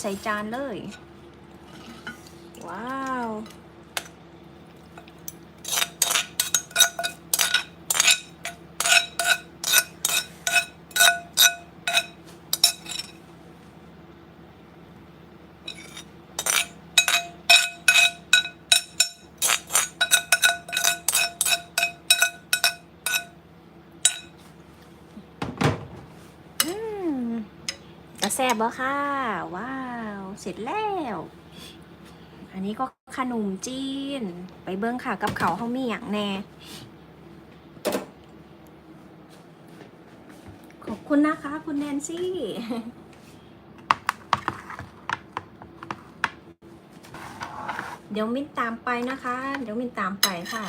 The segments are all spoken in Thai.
ใส่จานเลย ว้าว แซบบ่ค่ะ ว้าว เสร็จแล้ว อันนี้ก็ขนมจีน ไปเบิ้งค่ะ กับเขาวเขามีอย่างแน่ ขอบคุณนะคะ คุณแนนซี่เดี๋ยวมินตามไปนะคะ เดี๋ยวมินตามไปค่ะ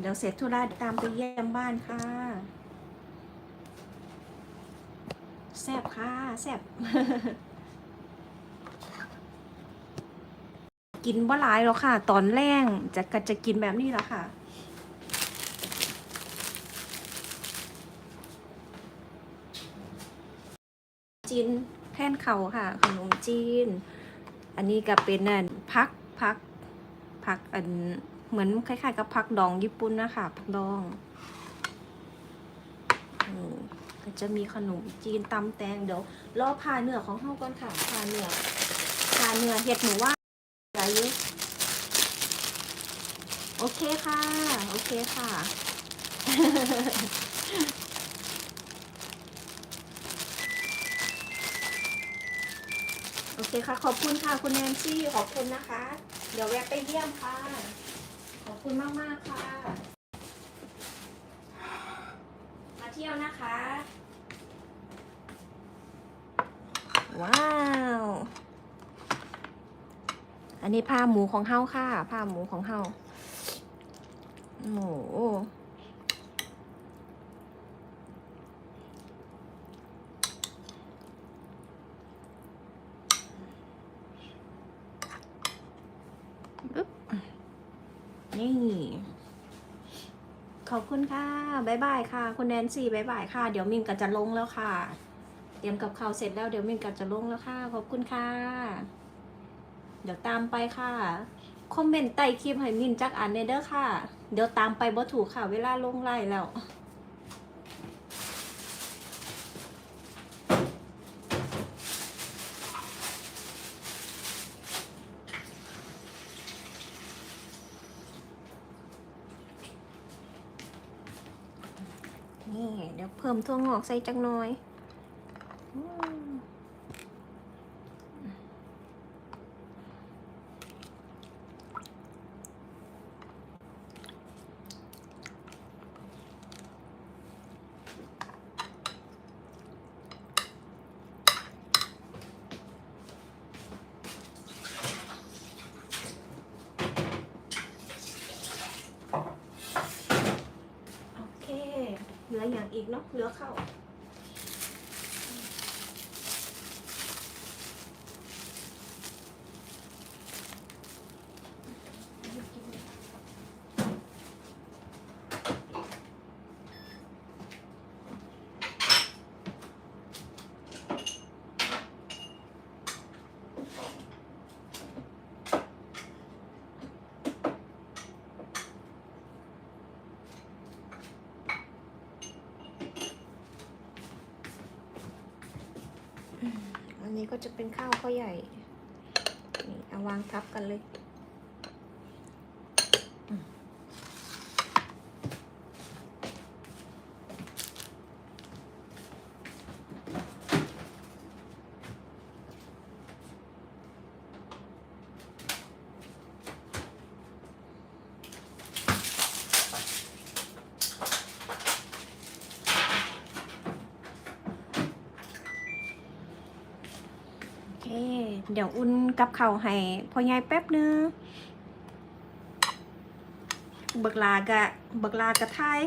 เดี๋ยวเสร็จธุระตามไปเยี่ยมบ้านค่ะ แซบค่ะแซบกินบ่หลายหรอกค่ะ ตอนแรกจะก็จะกินแบบนี้แล้วค่ะ จีนแท่นเขาค่ะ ขนมจีน อันนี้ก็เป็นนั่นพักพักพักอัน เหมือนคล้ายๆกับพักดองญี่ปุ่นนะคะพักดองก็จะมีขนมจีนตำแตงเดี๋ยวรอพาเนื้อของเฮาก่อนค่ะพาเนื้อพาเนื้อเห็ดหมูว่าอะไรโอเคค่ะ โอเคค่ะโอเคค่ะ ขอบคุณค่ะ คุณแนนซี่ ขอบคุณนะคะ เดี๋ยวแวะไปเยี่ยมค่ะ อบคุณมากมากค่ะ มาเที่ยวนะคะ ว้าว อันนี้ผ้าหมูของเฮาค่ะ ผ้าหมูของเฮาหมูปึ๊บ นี่ ขอบคุณค่ะบ๊ายบายค่ะ คุณแนนซี่บ๊ายบายค่ะ เดี๋ยวมินก็จะลงแล้วค่ะ เตรียมกับข้าวเสร็จแล้วเดี๋ยวมินก็จะลงแล้วค่ะ ขอบคุณค่ะ เดี๋ยวตามไปค่ะ คอมเมนต์ใต้คลิปให้มินจักอันเนเด้อค่ะ เดี๋ยวตามไปบ่ถูกค่ะ เวลาลงไล่แล้ว นี่เดี๋ยวเพิ่มถั่วงอกใส่จักหน่อยอืมโอเค เหลื อย่างอีกเนาะเหลือข้าว อั นี้ก็จะเป็นข้าวข้าวใหญ่นี่เอาวางทับกันเลย เค เดี๋ยวอุ่นกับเข่าให้พ่อใหญ่แป๊บนึงเบิกลากะเบิกลากะไทย